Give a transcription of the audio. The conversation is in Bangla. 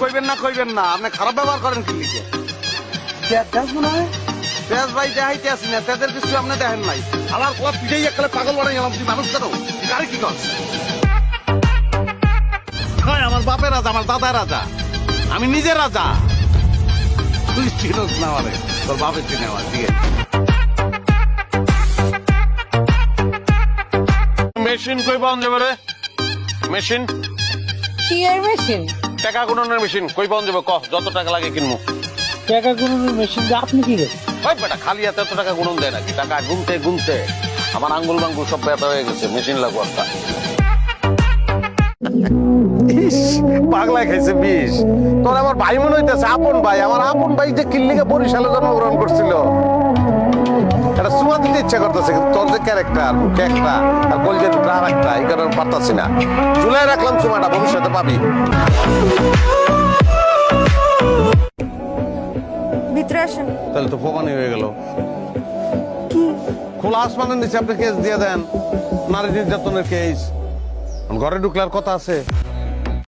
কইবেন না কইবেন না। আপনি খারাপ ব্যবহার করেন কি লিখে? তেজ মনে হয় তেজ ভাই দেখাইতে আসি না তেজের কিছু আপনি দেখেন নাই। আমার পিঠেই একালে পাগল গেলাম তুই মানুষ কেন? গাড়ি কি করছে আমার বাপের রাজা আমার দাদা রাজা। আমি নিজে রাজা। তুই চিনোস না আমারে তোর বাপের চিনে আমার ঠিক মেশিন কই পাওয়া যাবে রে? মেশিন? কি এর মেশিন? টাকা গুণনের মেশিন। কই পাওয়া যাবে? কহ যত টাকা লাগে কিনবো। টাকা গুণনের মেশিন দিয়ে আপনি কি ওই বেটা খালি হাতে এত টাকা গুণন দেয় নাকি? টাকা গুনতে গুনতে আমার আঙ্গুল মাঙ্গুল সব ব্যথা হয়ে গেছে মেশিন লাগবো একটা। ইস, খাইছে বিষ। তোর আমার ভাই মনে হইতেছে আপন ভাই। আমার আপন ভাই যে কিল্লিকে বরিশালে জন্মগ্রহণ করছিল। এটা সুমা দিতে ইচ্ছা করতেছে তোর যে ক্যারেক্টার মুখে একটা আর কলজের কারণে পারতাছি না। জুলাই রাখলাম সময়টা ভবিষ্যতে পাবি। ভিতরে আসেন। তাহলে তো প্রমাণই হয়ে গেল। কি? খোলা আসমানের নিচে আপনি কেস দিয়ে দেন। নারী নির্যাতনের কেস ঘরে ঢুকলার কথা আছে।